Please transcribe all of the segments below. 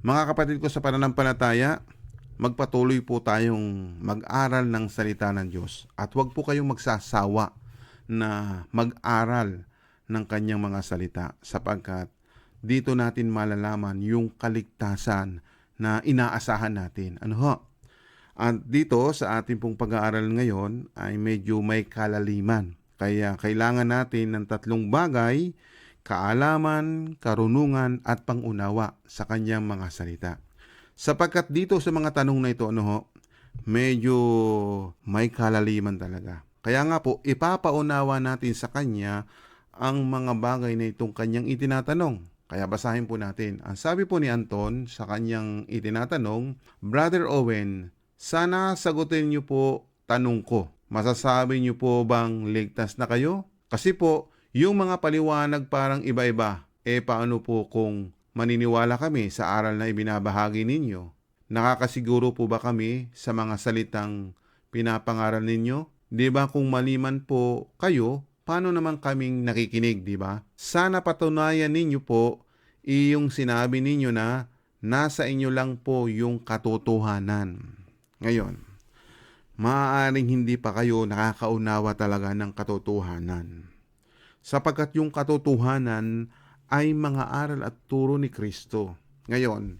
Mga kapatid ko sa pananampalataya, magpatuloy po tayong mag-aral ng salita ng Diyos at huwag po kayong magsasawa na mag-aral ng kanyang mga salita sapagkat dito natin malalaman yung kaligtasan na inaasahan natin. Ano ho? At dito sa ating pong pag-aaral ngayon ay medyo may kalaliman. Kaya kailangan natin ng tatlong bagay, kaalaman, karunungan at pangunawa sa kanyang mga salita. Sapagkat dito sa mga tanong na ito, ano ho, medyo may kalaliman talaga. Kaya nga po, ipapaunawa natin sa kanya ang mga bagay na itong kanyang itinatanong. Kaya basahin po natin. Ang sabi po ni Anton sa kanyang itinatanong, Brother Owen, sana sagutin niyo po tanong ko. Masasabi niyo po bang ligtas na kayo? Kasi po, yung mga paliwanag parang iba-iba. Eh paano po kung maniniwala kami sa aral na ibinabahagi ninyo? Nakakasiguro po ba kami sa mga salitang pinapangaral ninyo? Di ba kung maliman po kayo, paano naman kaming nakikinig, di ba? Sana patunayan ninyo po iyong sinabi ninyo na nasa inyo lang po yung katotohanan. Ngayon, maaaring hindi pa kayo nakakaunawa talaga ng katotohanan. Sapagkat yung katotohanan ay mga aral at turo ni Kristo. Ngayon,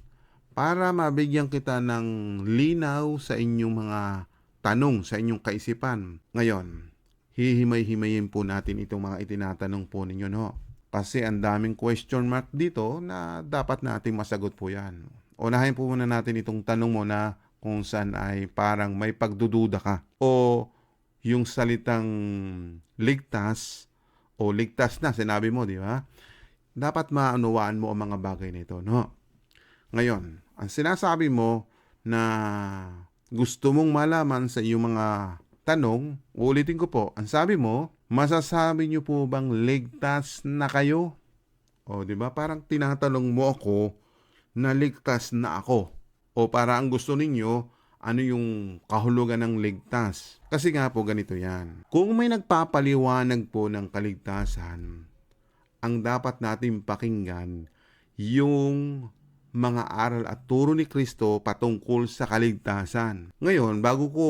para mabigyan kita ng linaw sa inyong mga tanong, sa inyong kaisipan, ngayon, hihimay-himayin po natin itong mga itinatanong po ninyo, no? Kasi ang daming question mark dito na dapat nating masagot po yan. Unahin po muna natin itong tanong mo na kung saan ay parang may pagdududa ka o yung salitang ligtas o ligtas na sinabi mo, di ba? Dapat maunawaan mo ang mga bagay nito, no? Ngayon, ang sinasabi mo na gusto mong malaman sa iyong mga tanong, ulitin ko po, ang sabi mo, masasabi niyo po bang ligtas na kayo? O, di ba? Parang tinatanong mo ako na ligtas na ako. O para ang gusto ninyo, ano yung kahulugan ng ligtas? Kasi nga po ganito yan. Kung may nagpapaliwanag po ng kaligtasan, ang dapat natin pakinggan yung mga aral at turo ni Kristo patungkol sa kaligtasan. Ngayon, bago ko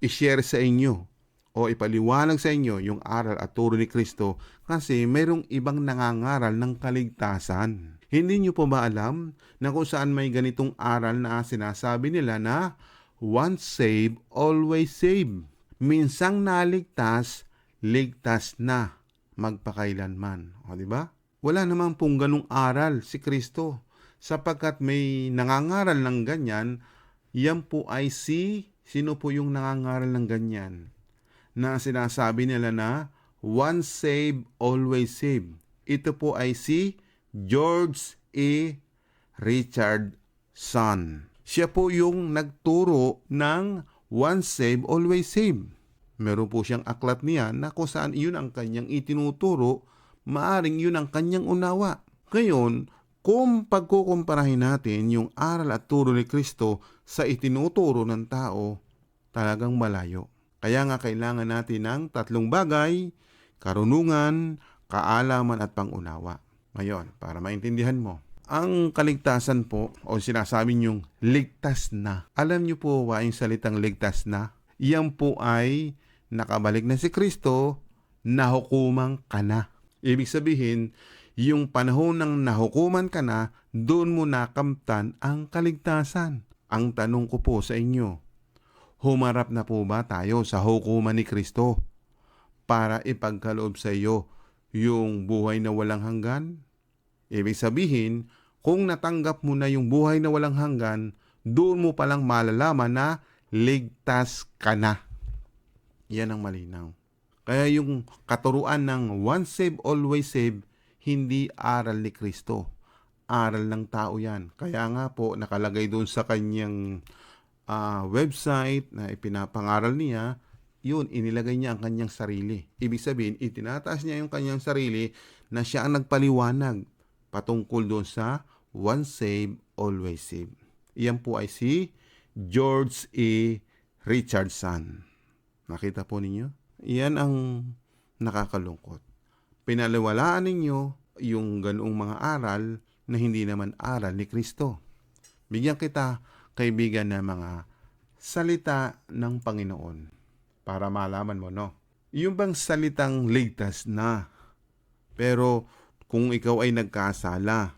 i-share sa inyo o ipaliwanag sa inyo yung aral at turo ni Kristo kasi mayroong ibang nangangaral ng kaligtasan. Hindi nyo po ba alam na kung saan may ganitong aral na sinasabi nila na once saved, always saved. Minsang naligtas, ligtas na magpakailanman. O di ba? Wala namang pong ganong aral si Kristo sapagkat may nangangaral ng ganyan, yan po ay si, sino po yung nangangaral ng ganyan? Na sinasabi nila na, once saved, always saved. Ito po ay si George E. Richardson. Siya po yung nagturo ng once saved, always saved. Meron po siyang aklat niya na kung saan yun ang kanyang itinuturo, maaring yun ang kanyang unawa. Ngayon, kung pagkukumparahin natin yung aral at turo ni Kristo sa itinuturo ng tao, talagang malayo. Kaya nga kailangan natin ng tatlong bagay, karunungan, kaalaman at pangunawa. Ngayon, para maintindihan mo, ang kaligtasan po o sinasabi niyong ligtas na. Alam niyo po ba yung salitang ligtas na? Iyan po ay nakabalik na si Kristo, nahukumang ka na. Ibig sabihin, yung panahon ng nahukuman ka na, doon mo nakamtan ang kaligtasan. Ang tanong ko po sa inyo, humarap na po ba tayo sa hukuman ni Kristo para ipagkaloob sa iyo yung buhay na walang hanggan? Ibig sabihin, kung natanggap mo na yung buhay na walang hanggan, doon mo palang malalaman na ligtas ka na. Yan ang malinaw. Kaya yung katuruan ng once save, always save, hindi aral ni Kristo. Aral ng tao yan. Kaya nga po, nakalagay doon sa kanyang ah, website na ipinapangaral niya, yun, inilagay niya ang kanyang sarili. Ibig sabihin, itinataas niya yung kanyang sarili na siya ang nagpaliwanag patungkol doon sa once save, always save. Iyan po ay si George E. Richardson. Nakita po ninyo? Iyan ang nakakalungkot. Pinaliwalaan ninyo yung ganoong mga aral na hindi naman aral ni Kristo. Bigyan kita, kaibigan, ng mga salita ng Panginoon para malaman mo, no? Yung bang salitang ligtas na, pero kung ikaw ay nagkasala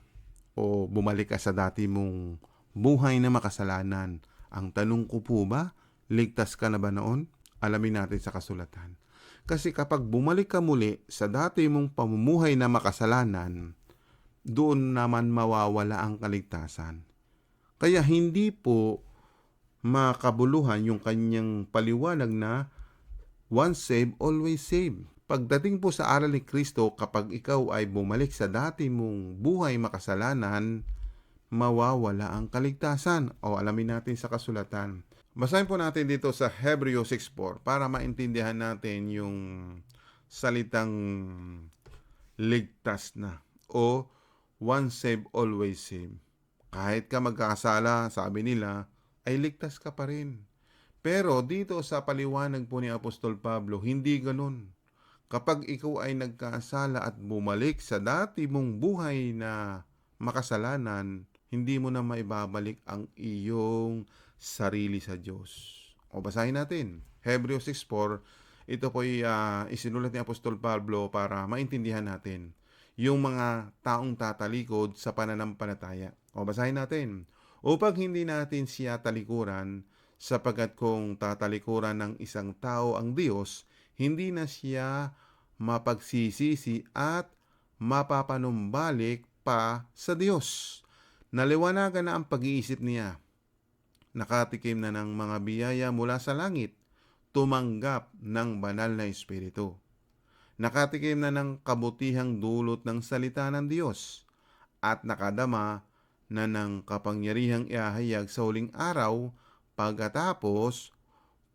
o bumalik ka sa dati mong buhay na makasalanan, ang tanong ko po ba, ligtas ka na ba noon? Alamin natin sa kasulatan. Kasi kapag bumalik ka muli sa dati mong pamumuhay na makasalanan, doon naman mawawala ang kaligtasan. Kaya hindi po makabuluhan yung kanyang paliwanag na once saved, always saved. Pagdating po sa aral ni Kristo, kapag ikaw ay bumalik sa dati mong buhay makasalanan, mawawala ang kaligtasan. O alamin natin sa kasulatan. Basahin po natin dito sa Hebreo 6.4 para maintindihan natin yung salitang ligtas na o once saved, always saved. Kahit ka magkakasala, sabi nila, ay ligtas ka pa rin. Pero dito sa paliwanag po ni Apostol Pablo, hindi ganun. Kapag ikaw ay nagkasala at bumalik sa dati mong buhay na makasalanan, hindi mo na maibabalik ang iyong sarili sa Diyos. O basahin natin. Hebreo 6.4, ito po ay ah, isinulat ni Apostol Pablo para maintindihan natin yung mga taong tatalikod sa pananampalataya. O basahin natin. Upang hindi natin siya talikuran, sapagat kung tatalikuran ng isang tao ang Diyos, hindi na siya mapagsisisi at mapapanumbalik pa sa Diyos. Naliwanagan na ang pag-iisip niya. Nakatikim na ng mga biyaya mula sa langit, tumanggap ng banal na Espiritu. Nakatikim na ng kabutihang dulot ng salita ng Diyos at nakadama na ng kapangyarihang ihahayag sa huling araw pagkatapos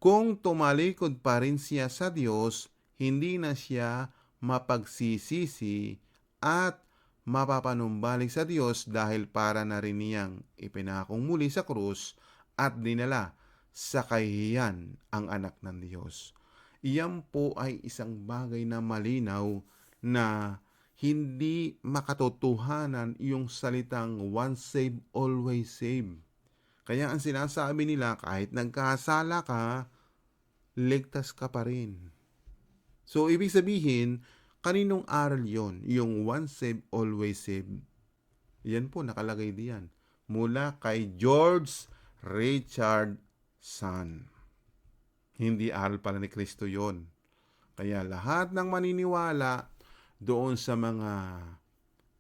kung tumalikod pa rin siya sa Diyos, hindi na siya mapagsisisi at mapapanumbalik sa Diyos dahil para na rin niyang ipinakong muli sa krus at dinala sa kahihiyan ang anak ng Diyos. Iyan po ay isang bagay na malinaw na hindi makatotohanan yung salitang once saved, always saved. Kaya ang sinasabi nila, kahit nagkasala ka, ligtas ka pa rin. So, ibig sabihin, kaninong aral yon Yung once saved, always saved. Yan po, nakalagay diyan. Mula kay George Richard Son. Hindi aral pala ni Kristo yon. Kaya lahat ng maniniwala doon sa mga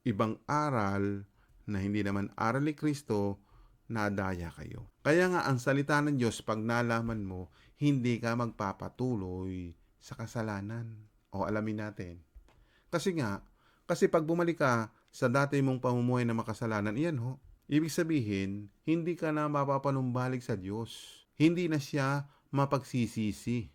ibang aral na hindi naman aral ni Kristo, nadaya kayo. Kaya nga ang salita ng Diyos pag nalaman mo, hindi ka magpapatuloy sa kasalanan. O alamin natin. Kasi nga, kasi pag bumalik ka sa dati mong pamumuhay na makasalanan, iyan ho, ibig sabihin, hindi ka na mapapanumbalik sa Diyos. Hindi na siya mapagsisisi.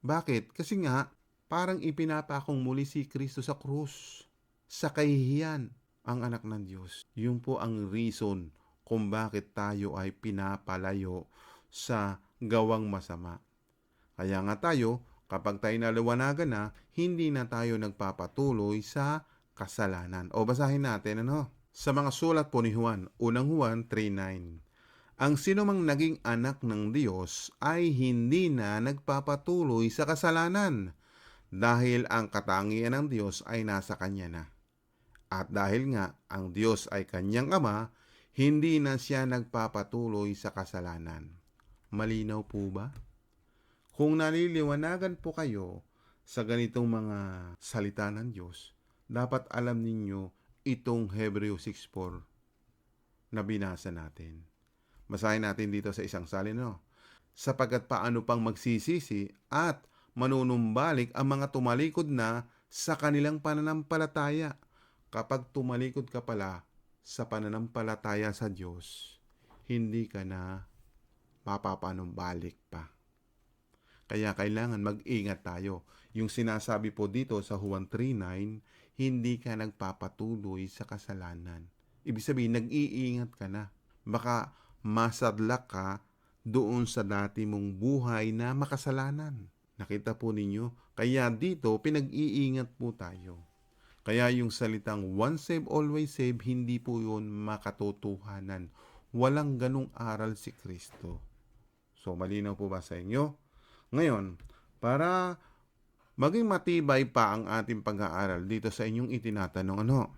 Bakit? Kasi nga, parang ipinapakong muli si Kristo sa krus. Sa kahihiyan ang anak ng Diyos. Yun po ang reason kung bakit tayo ay pinapalayo sa gawang masama. Kaya nga tayo, kapag tayo naliwanagan na, hindi na tayo nagpapatuloy sa kasalanan. O basahin natin ano? Sa mga sulat po ni Juan, unang Juan 3.9. Ang sinumang naging anak ng Diyos ay hindi na nagpapatuloy sa kasalanan dahil ang katangian ng Diyos ay nasa kanya na. At dahil nga ang Diyos ay kanyang ama, hindi na siya nagpapatuloy sa kasalanan. Malinaw po ba? Kung naliliwanagan po kayo sa ganitong mga salita ng Diyos, dapat alam ninyo itong Hebreo 6.4 na binasa natin. Basahin natin dito sa isang salin, no? Sapagkat paano pang magsisisi at manunumbalik ang mga tumalikod na sa kanilang pananampalataya. Kapag tumalikod ka pala sa pananampalataya sa Diyos, hindi ka na mapapanumbalik pa. Kaya kailangan mag-ingat tayo. Yung sinasabi po dito sa Juan 3.9, hindi ka nagpapatuloy sa kasalanan. Ibig sabihin, nag-iingat ka na. Baka masadlak ka doon sa dati mong buhay na makasalanan. Nakita po ninyo? Kaya dito, pinag-iingat po tayo. Kaya yung salitang once save, always save, hindi po yun makatotohanan. walang ganong aral si Kristo. So, malinaw po ba sa inyo? Ngayon, para maging matibay pa ang ating pag-aaral dito sa inyong itinatanong ano,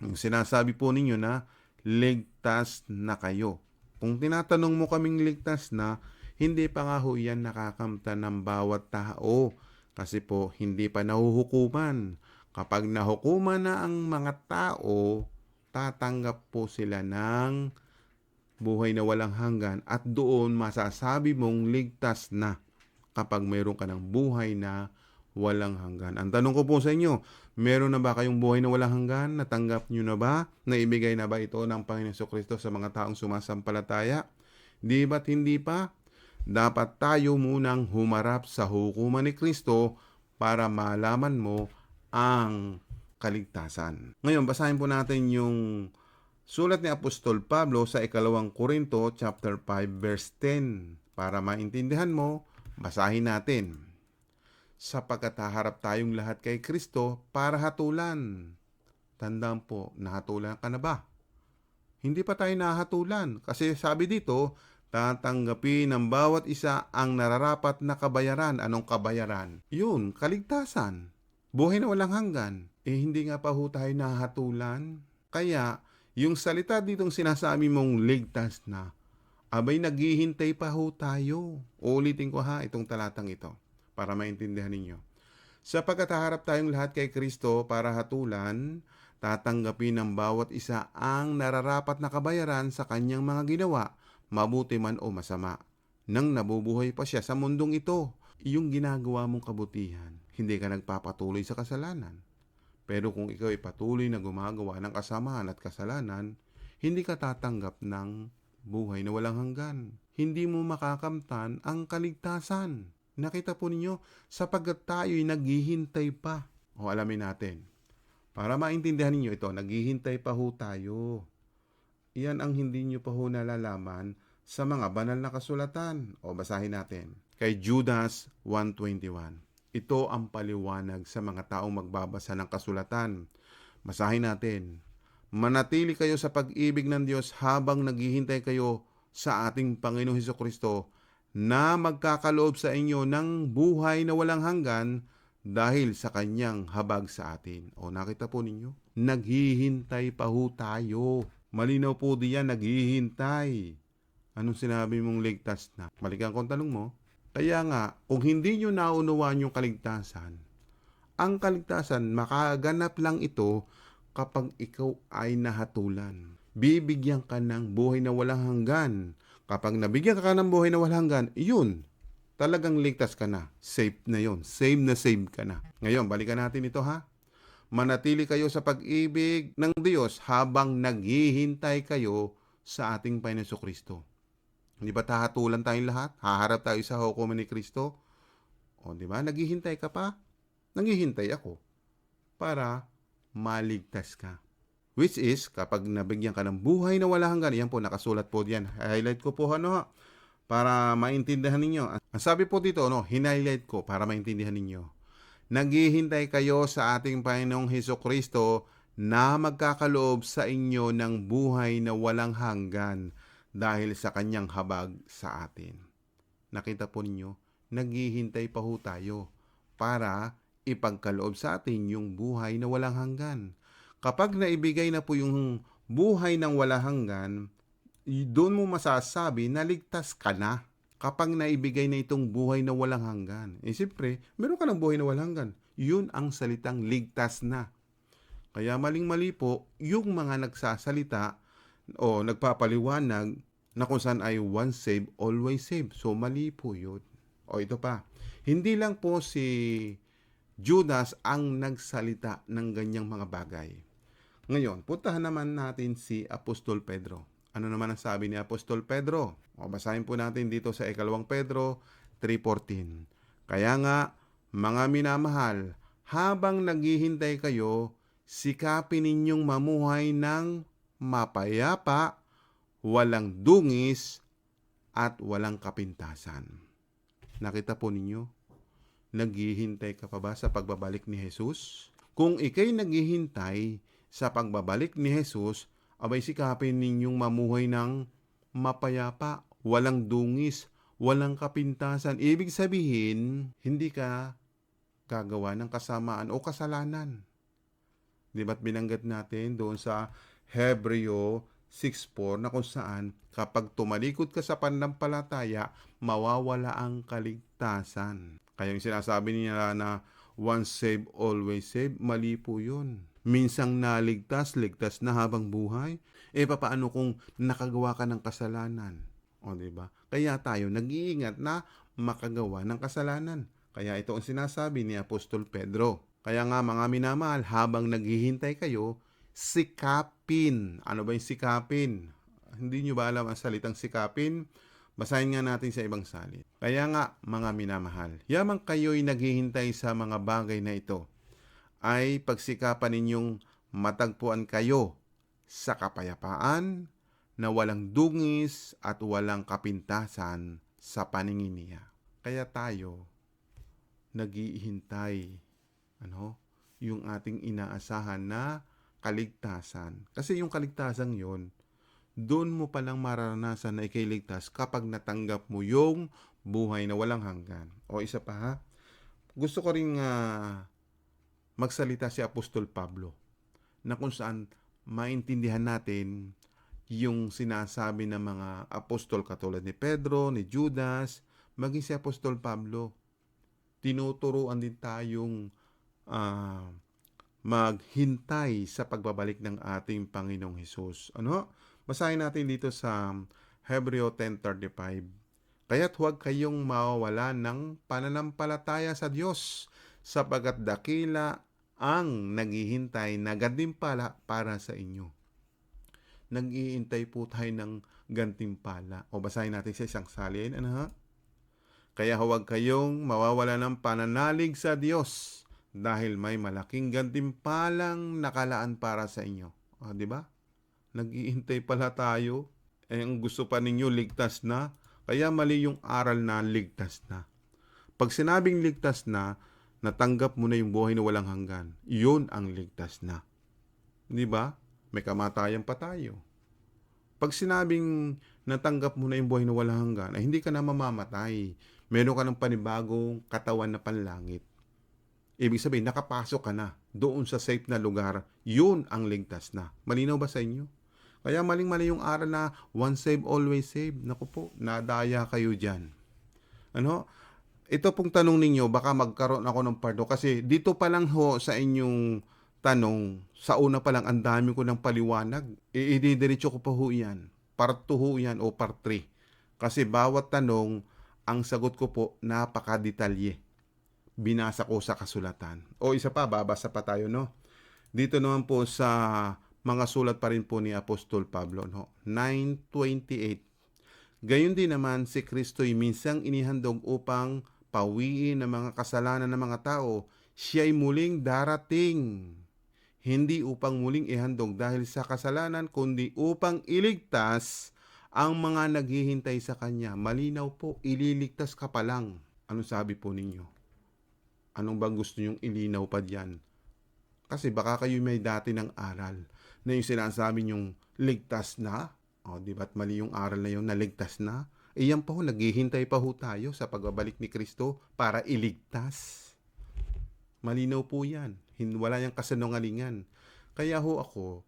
yung sinasabi po ninyo na ligtas na kayo. Kung tinatanong mo kaming ligtas na, hindi pa nga ho yan nakakamta ng bawat tao kasi po hindi pa nahuhukuman. Kapag nahukuman na ang mga tao, tatanggap po sila ng buhay na walang hanggan at doon masasabi mong ligtas na kapag mayroon ka ng buhay na walang hanggan. Ang tanong ko po sa inyo, meron na ba kayong buhay na walang hanggan? Natanggap nyo na ba? Naibigay na ba ito ng Panginoon Kristo sa mga taong sumasampalataya? Di ba't hindi pa? Dapat tayo munang humarap sa hukuman ni Kristo para malaman mo ang kaligtasan. Ngayon, basahin po natin yung sulat ni Apostol Pablo sa ikalawang Korinto chapter 5 verse 10 para maintindihan mo, basahin natin. Sapagkat haharap tayong lahat kay Kristo para hatulan. Tandaan po, nahatulan ka na ba? Hindi pa tayo nahatulan kasi sabi dito, tatanggapin ng bawat isa ang nararapat na kabayaran. Anong kabayaran? Yun, kaligtasan. Buhay na walang hanggan. Eh hindi nga pa ho tayo nahatulan. Kaya, yung salita ditong sinasabi mong ligtas na, abay naghihintay pa ho tayo. Ulitin ko ha itong talatang ito para maintindihan ninyo. Sapagkat haharap tayong lahat kay Kristo para hatulan, tatanggapin ng bawat isa ang nararapat na kabayaran sa kanyang mga ginawa, mabuti man o masama. Nang nabubuhay pa siya sa mundong ito, yung ginagawa mong kabutihan, hindi ka nagpapatuloy sa kasalanan. Pero kung ikaw ay patuloy na gumagawa ng kasamaan at kasalanan, hindi ka tatanggap ng buhay na walang hanggan. Hindi mo makakamtan ang kaligtasan. Nakita po ninyo, sapagkat tayo'y naghihintay pa. O alamin natin. Para maintindihan ninyo ito, naghihintay pa ho tayo. Iyan ang hindi nyo pa ho nalalaman sa mga banal na kasulatan. O basahin natin. Kay Judas 1.21. Ito ang paliwanag sa mga taong magbabasa ng kasulatan. Basahin natin. Manatili kayo sa pag-ibig ng Diyos habang naghihintay kayo sa ating Panginoong Heso Kristo na magkakaloob sa inyo ng buhay na walang hanggan dahil sa kanyang habag sa atin. O nakita po ninyo? Naghihintay pa ho tayo. Malinaw po diyan, naghihintay. Anong sinabi mong ligtas na? Malikan kong tanong mo. Kaya nga, kung hindi nyo naunawaan yung kaligtasan, ang kaligtasan, makaganap lang ito kapag ikaw ay nahatulan. Bibigyan ka ng buhay na walang hanggan. Kapag nabigyan ka ng buhay na walang hanggan, yun, talagang ligtas ka na. Safe na yon Save na save ka na. Ngayon, balikan natin ito ha. Manatili kayo sa pag-ibig ng Diyos habang naghihintay kayo sa ating Panginoon Kristo. Di ba tahatulan tayong lahat? Haharap tayo sa hukuman ni Kristo? O di ba? Naghihintay ka pa? Naghihintay ako para maligtas ka. Which is, kapag nabigyan ka ng buhay na wala hanggan, yan po, nakasulat po diyan. Highlight ko po ano, para maintindihan ninyo. Ang sabi po dito, no, hinighlight ko para maintindihan ninyo. Naghihintay kayo sa ating Panginoong Heso Kristo na magkakaloob sa inyo ng buhay na walang hanggan dahil sa kanyang habag sa atin. Nakita po ninyo, naghihintay pa ho tayo para ipagkaloob sa atin yung buhay na walang hanggan. Kapag naibigay na po yung buhay ng walang hanggan, doon mo masasabi na ligtas ka na kapag naibigay na itong buhay na walang hanggan. Eh siyempre, meron ka ng buhay na walang hanggan. Yun ang salitang ligtas na. Kaya maling-mali po yung mga nagsasalita o nagpapaliwanag na kung saan ay once saved, always saved. So mali po yun. O ito pa, hindi lang po si Judas ang nagsalita ng ganyang mga bagay. Ngayon, puntahan naman natin si Apostol Pedro. Ano naman ang sabi ni Apostol Pedro? O basahin po natin dito sa ikalawang Pedro 3.14. Kaya nga, mga minamahal, habang naghihintay kayo, sikapin ninyong mamuhay ng mapayapa, walang dungis, at walang kapintasan. Nakita po ninyo? Naghihintay ka pa ba sa pagbabalik ni Jesus? Kung ikay naghihintay sa pagbabalik ni Jesus, abay sikapin ninyong mamuhay ng mapayapa, walang dungis, walang kapintasan. Ibig sabihin, hindi ka gagawa ng kasamaan o kasalanan. Di ba't binanggit natin doon sa Hebreo 6.4 na kung saan kapag tumalikod ka sa pananampalataya, mawawala ang kaligtasan. Kaya yung sinasabi nila na once saved, always saved, mali po yun. Minsang naligtas, ligtas na habang buhay. Eh, papaano kung nakagawa ka ng kasalanan? O, ba? Kaya tayo nag-iingat na makagawa ng kasalanan. Kaya ito ang sinasabi ni Apostol Pedro. Kaya nga mga minamahal, habang naghihintay kayo, sikapin. Ano ba yung sikapin? Hindi nyo ba alam ang salitang sikapin? Basahin nga natin sa ibang salit. Kaya nga, mga minamahal, yamang kayo'y naghihintay sa mga bagay na ito, ay pagsikapan ninyong matagpuan kayo sa kapayapaan na walang dungis at walang kapintasan sa paningin niya. Kaya tayo, naghihintay, ano, yung ating inaasahan na kaligtasan. Kasi yung kaligtasan yon doon mo palang mararanasan na ikailigtas kapag natanggap mo yung buhay na walang hanggan. O isa pa ha, gusto ko rin ah, magsalita si Apostol Pablo na kung saan maintindihan natin yung sinasabi ng mga apostol katulad ni Pedro, ni Judas, maging si Apostol Pablo. Tinuturuan din tayong ah, maghintay sa pagbabalik ng ating Panginoong Hesus. Ano? Basahin natin dito sa Hebreo 10.35. Kaya't huwag kayong mawawala ng pananampalataya sa Diyos sapagat dakila ang naghihintay na gantimpala para sa inyo. Nag-iintay po tayo ng gantimpala. O basahin natin sa isang salin. Ano ha? Kaya huwag kayong mawawala ng pananalig sa Diyos dahil may malaking gantimpalang nakalaan para sa inyo. O, di ba? Nag-iintay pala tayo. Eh, ang gusto pa ninyo, ligtas na. Kaya mali yung aral na ligtas na. Pag sinabing ligtas na, natanggap mo na yung buhay na walang hanggan. Yun ang ligtas na. Di ba? May kamatayan pa tayo. Pag sinabing natanggap mo na yung buhay na walang hanggan, ay hindi ka na mamamatay. Meron ka ng panibagong katawan na panlangit. Ibig sabihin, nakapasok ka na doon sa safe na lugar. Yun ang ligtas na. Malinaw ba sa inyo? Kaya maling-mali yung aral na one save, always save. Naku po, nadaya kayo dyan. Ano? Ito pong tanong ninyo, baka magkaroon ako ng pardo. Kasi dito pa lang ho sa inyong tanong, sa una pa lang, ang dami ko ng paliwanag. Ididiretso ko pa ho yan. Part 2 ho yan o part 3. Kasi bawat tanong, ang sagot ko po, napakadetalye. Binasa ko sa kasulatan. O isa pa, babasa pa tayo, no? Dito naman po sa mga sulat pa rin po ni Apostol Pablo, no? 9.28 Gayon din naman si Kristo'y minsang inihandog upang pawiin ang mga kasalanan ng mga tao. Siya'y muling darating. Hindi upang muling ihandog dahil sa kasalanan, kundi upang iligtas ang mga naghihintay sa Kanya. Malinaw po, ililigtas ka pa lang. Anong sabi po ninyo? Anong bang gusto nyong ilinaw pa diyan? Kasi baka kayo may dati ng aral na yung sinasabi nyong ligtas na. O, di ba't mali yung aral na yun na ligtas na? Iyan pa ho, naghihintay pa ho tayo sa pagbabalik ni Kristo para iligtas. Malinaw po yan. Wala yung kasanungalingan. Kaya ho ako,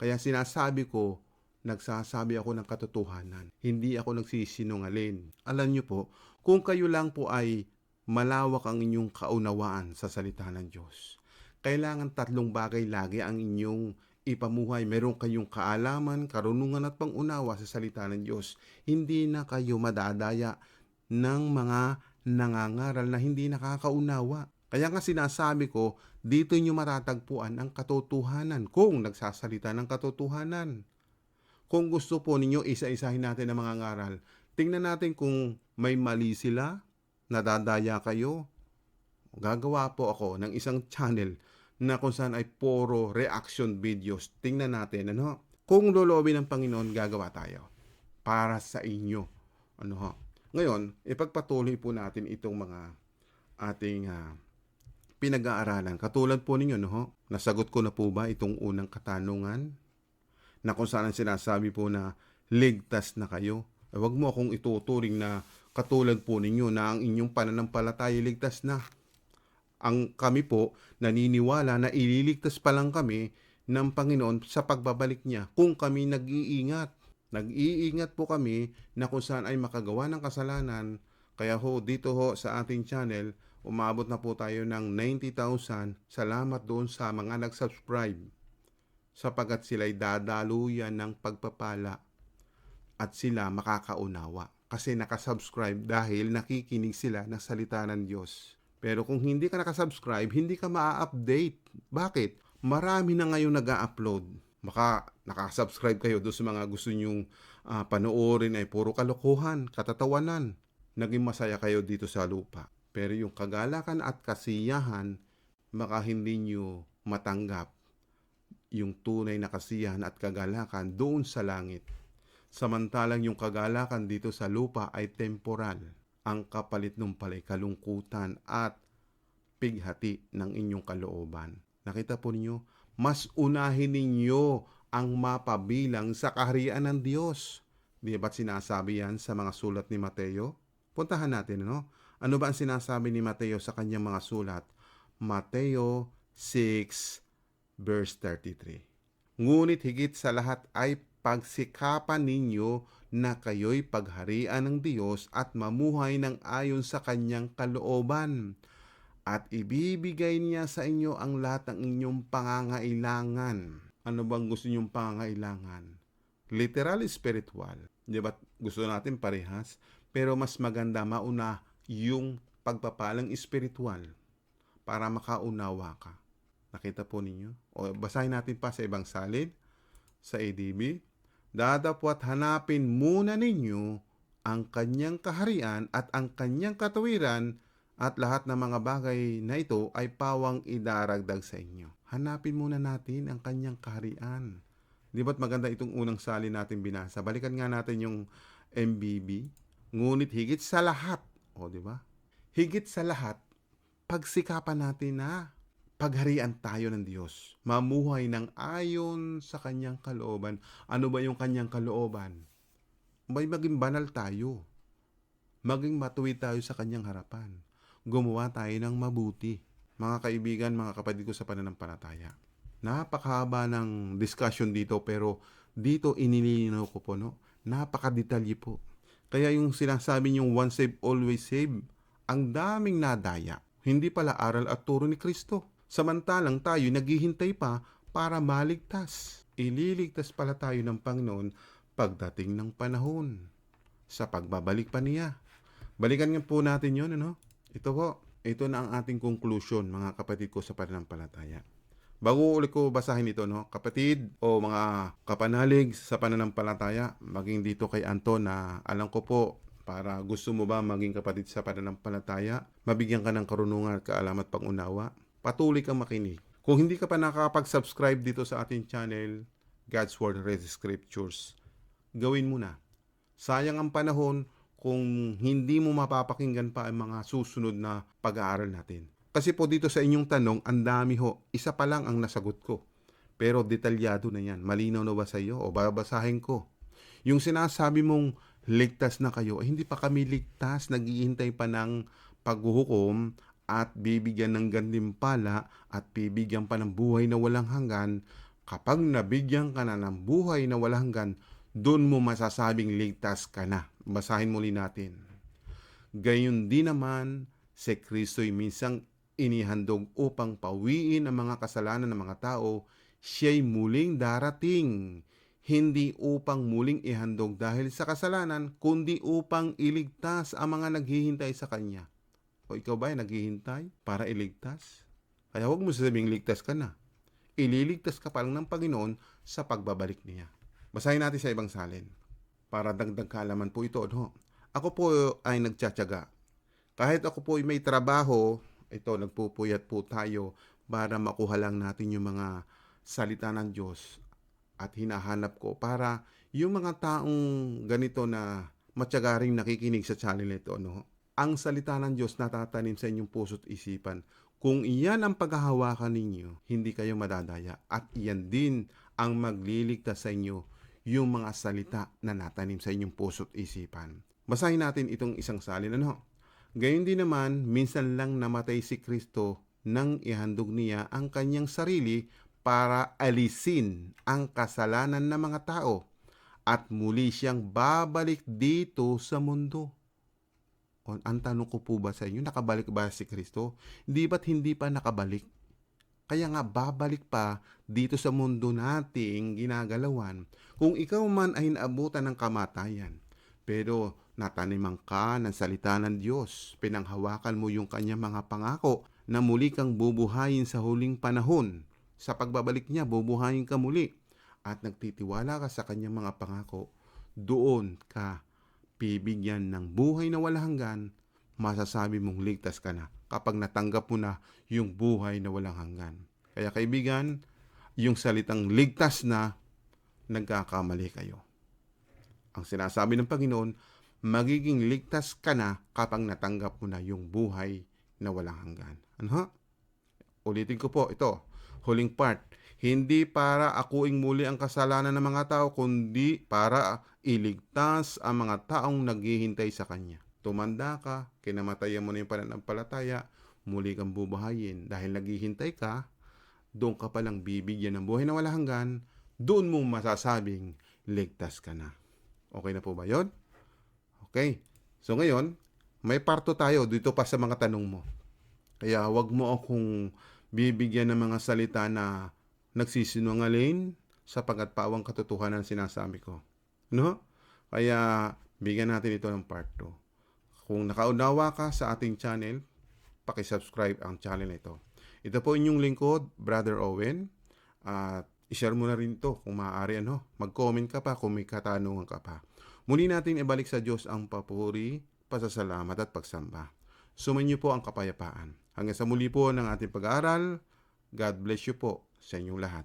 kaya sinasabi ko, nagsasabi ako ng katotohanan. Hindi ako nagsisinungalin. Alam niyo po, kung kayo lang po ay malawak ang inyong kaunawaan sa salita ng Diyos, kailangan tatlong bagay lagi ang inyong ipamuhay. Meron kayong kaalaman, karunungan at pangunawa sa salita ng Diyos. Hindi na kayo madadaya ng mga nangangaral na hindi nakakaunawa. Kaya nga sinasabi ko, dito nyo matatagpuan ang katotohanan kung nagsasalita ng katotohanan. Kung gusto po ninyo, isa-isahin natin ang mga ngaral. Tingnan natin kung may mali sila, nadadaya kayo. Gagawa po ako ng isang channel na kung saan ay puro reaction videos. Tingnan natin, ano? Kung loloobin ng Panginoon, gagawa tayo. Para sa inyo. Ano ho? Ngayon, ipagpatuloy po natin itong mga ating ah, pinag-aaralan. Katulad po ninyo, no ho? Nasagot ko na po ba itong unang katanungan? na kung saan sinasabi po na ligtas na kayo. Eh, wag mo akong ituturing na katulad po ninyo na ang inyong pananampalataya ligtas na. Ang kami po naniniwala na ililigtas pa lang kami ng Panginoon sa pagbabalik niya kung kami nag-iingat. Nag-iingat po kami na kung saan ay makagawa ng kasalanan. Kaya ho, dito ho sa ating channel, umabot na po tayo ng 90,000. Salamat doon sa mga nag-subscribe sapagat sila'y dadaluyan ng pagpapala at sila makakaunawa kasi nakasubscribe dahil nakikinig sila ng salita ng Diyos. Pero kung hindi ka nakasubscribe, hindi ka maa-update. Bakit? Marami na ngayon nag-upload. Maka nakasubscribe kayo doon sa mga gusto nyong ah, panoorin ay puro kalokohan, katatawanan. Naging masaya kayo dito sa lupa. Pero yung kagalakan at kasiyahan, baka hindi nyo matanggap yung tunay na kasiyahan at kagalakan doon sa langit. Samantalang yung kagalakan dito sa lupa ay temporal. Ang kapalit nung pala'y kalungkutan at pighati ng inyong kalooban. Nakita po ninyo, mas unahin ninyo ang mapabilang sa kaharian ng Diyos. Di ba't sinasabi yan sa mga sulat ni Mateo? Puntahan natin, ano? Ano ba ang sinasabi ni Mateo sa kanyang mga sulat? Mateo 6, verse 33. Ngunit higit sa lahat ay pagsikapan ninyo na kayo'y pagharian ng Diyos at mamuhay ng ayon sa kanyang kalooban. At ibibigay niya sa inyo ang lahat ng inyong pangangailangan. Ano bang gusto niyong pangangailangan? Literal, spiritual. Di ba gusto natin parehas? Pero mas maganda mauna yung pagpapalang spiritual para makaunawa ka. Nakita po ninyo? O basahin natin pa sa ibang salid sa ADB. Dadapwat hanapin muna ninyo ang kanyang kaharian at ang kanyang katawiran at lahat ng mga bagay na ito ay pawang idaragdag sa inyo. Hanapin muna natin ang kanyang kaharian. Di ba't maganda itong unang salin natin binasa? Balikan nga natin yung MBB. Ngunit higit sa lahat, o di ba? Higit sa lahat, pagsikapan natin na pagharian tayo ng Diyos. Mamuhay ng ayon sa kanyang kalooban. Ano ba yung kanyang kalooban? May maging banal tayo. Maging matuwid tayo sa kanyang harapan. Gumawa tayo ng mabuti. Mga kaibigan, mga kapatid ko sa pananampalataya. Napakahaba ng discussion dito pero dito inilinaw ko po, no? Napakadetalye po. Kaya yung sinasabi niyong one save, always save, ang daming nadaya. Hindi pala aral at turo ni Kristo. Samantalang tayo naghihintay pa para maligtas. Ililigtas pala tayo ng Panginoon pagdating ng panahon. Sa pagbabalik pa niya. Balikan nga po natin yon ano? Ito po, ito na ang ating conclusion mga kapatid ko sa pananampalataya. Bago ulit ko basahin ito, no? kapatid o mga kapanalig sa pananampalataya, maging dito kay Anton na alam ko po para gusto mo ba maging kapatid sa pananampalataya, mabigyan ka ng karunungan at kaalaman at pangunawa, patuloy kang makinig. Kung hindi ka pa nakakapag-subscribe dito sa ating channel, God's Word Read Scriptures, gawin mo na. Sayang ang panahon kung hindi mo mapapakinggan pa ang mga susunod na pag-aaral natin. Kasi po dito sa inyong tanong, ang dami ho. Isa pa lang ang nasagot ko. Pero detalyado na yan. Malinaw na ba sa iyo? O babasahin ko. Yung sinasabi mong ligtas na kayo, eh, hindi pa kami ligtas. Naghihintay pa ng paghuhukom at bibigyan ng gantimpala at bibigyan pa ng buhay na walang hanggan. Kapag nabigyan ka na ng buhay na walang hanggan, doon mo masasabing ligtas ka na. Basahin muli natin. Gayon din naman, si Kristo'y minsang inihandog upang pawiin ang mga kasalanan ng mga tao, siya'y muling darating. Hindi upang muling ihandog dahil sa kasalanan, kundi upang iligtas ang mga naghihintay sa Kanya. O ikaw ba ay naghihintay para iligtas? Kaya huwag mo sasabing ligtas ka na. Ililigtas ka pa lang ng Panginoon sa pagbabalik niya. Basahin natin sa ibang salin. Para dagdag kaalaman po ito. No? Ako po ay nagtsatsaga. Kahit ako po ay may trabaho, ito, nagpupuyat po tayo para makuha lang natin yung mga salita ng Diyos at hinahanap ko para yung mga taong ganito na matsagaring nakikinig sa channel nito, no? Ang salita ng Diyos natatanim sa inyong puso't isipan. Kung iyan ang paghahawakan ninyo, hindi kayo madadaya. At iyan din ang magliligtas sa inyo yung mga salita na natanim sa inyong puso't isipan. Basahin natin itong isang salin ano. Gayon din naman, minsan lang namatay si Kristo nang ihandog niya ang kanyang sarili para alisin ang kasalanan ng mga tao at muli siyang babalik dito sa mundo. O, ang tanong ko po ba sa inyo, nakabalik ba si Kristo? Hindi ba't hindi pa nakabalik? Kaya nga babalik pa dito sa mundo nating ginagalawan kung ikaw man ay naabutan ng kamatayan. Pero nataniman ka ng salita ng Diyos, pinanghawakan mo yung kanyang mga pangako na muli kang bubuhayin sa huling panahon. Sa pagbabalik niya, bubuhayin ka muli. At nagtitiwala ka sa kanyang mga pangako, doon ka bibigyan ng buhay na walang hanggan, masasabi mong ligtas ka na kapag natanggap mo na yung buhay na walang hanggan. Kaya kaibigan, yung salitang ligtas na, nagkakamali kayo. Ang sinasabi ng Panginoon, magiging ligtas ka na kapag natanggap mo na yung buhay na walang hanggan. Ano? ha? Ulitin ko po, ito, huling part. Hindi para akuing muli ang kasalanan ng mga tao, kundi para iligtas ang mga taong naghihintay sa Kanya. Tumanda ka, kinamatayan mo na yung pananampalataya, muli kang bubuhayin. Dahil naghihintay ka, doon ka palang bibigyan ng buhay na walang hanggan, doon mo masasabing ligtas ka na. Okay na po ba yon? Okay. So ngayon, may parto tayo dito pa sa mga tanong mo. Kaya wag mo akong bibigyan ng mga salita na nagsisinungaling sapagkat pawang katotohanan sinasabi ko. No? Kaya bigyan natin ito ng part 2. Kung nakaunawa ka sa ating channel, pakisubscribe ang channel na ito. Po inyong lingkod, Brother Owen. At ishare mo na rin to kung maaari ano. Mag-comment ka pa kung may katanungan ka pa. Muli natin ibalik sa Diyos ang papuri, pasasalamat at pagsamba. Sumayin niyo po ang kapayapaan. Hanggang sa muli po ng ating pag-aaral, God bless you po sa inyong lahat.